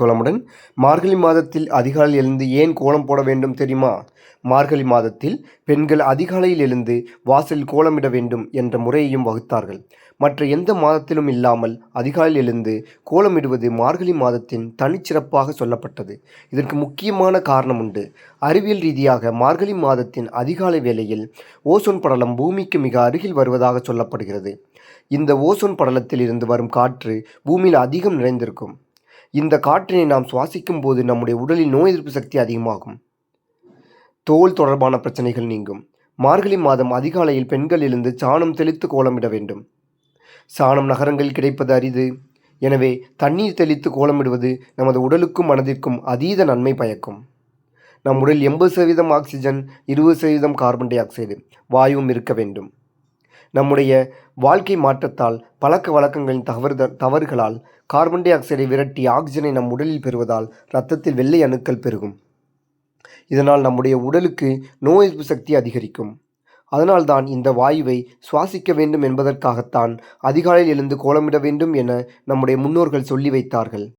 கோலமுடன் மார்கழி மாதத்தில் அதிகாலையில் எழுந்து ஏன் கோலம் போட வேண்டும் தெரியுமா? மார்கழி மாதத்தில் பெண்கள் அதிகாலையில் எழுந்து வாசலில் கோலமிட வேண்டும் என்ற முறையையும் வகுத்தார்கள். மற்ற எந்த மாதத்திலும் இல்லாமல் அதிகாலையில் எழுந்து கோலமிடுவது மார்கழி மாதத்தின் தனிச்சிறப்பாக சொல்லப்பட்டது. இதற்கு முக்கியமான காரணம் உண்டு. அறிவியல் ரீதியாக மார்கழி மாதத்தின் அதிகாலை வேளையில் ஓசோன் படலம் பூமிக்கு மிக அருகில் வருவதாக சொல்லப்படுகிறது. இந்த ஓசோன் படலத்தில் இருந்து வரும் காற்று பூமியில் அதிகம் நிறைந்திருக்கும். இந்த காற்றினை நாம் சுவாசிக்கும் போது நம்முடைய உடலில் நோய் எதிர்ப்பு சக்தி அதிகமாகும். தோல் தொடர்பான பிரச்சனைகள் நீங்கும். மார்கழி மாதம் அதிகாலையில் பெண்கள் எழுந்து சாணம் தெளித்து கோலமிட வேண்டும். சாணம் நகரங்களில் கிடைப்பது அரிது. எனவே தண்ணீர் தெளித்து கோலமிடுவது நமது உடலுக்கும் மனதிற்கும் அதீத நன்மை பயக்கும். நம் உடல் எண்பது சதவீதம் ஆக்சிஜன் இருபது சதவீதம் கார்பன் டை ஆக்சைடு. வாயுவும் இருக்க வேண்டும். நம்முடைய வாழ்க்கை மாற்றத்தால் பழக்க வழக்கங்களின் தவறு தவறுகளால் கார்பன் டை ஆக்சைடை விரட்டி ஆக்சிஜனை நம் உடலில் பெறுவதால் இரத்தத்தில் வெள்ளை அணுக்கள் பெருகும். இதனால் நம்முடைய உடலுக்கு நோய் எதிர்ப்பு சக்தி அதிகரிக்கும். அதனால்தான் இந்த வாயுவை சுவாசிக்க வேண்டும் என்பதற்காகத்தான் அதிகாலையில் எழுந்து கோலமிட வேண்டும் என நம்முடைய முன்னோர்கள் சொல்லி வைத்தார்கள்.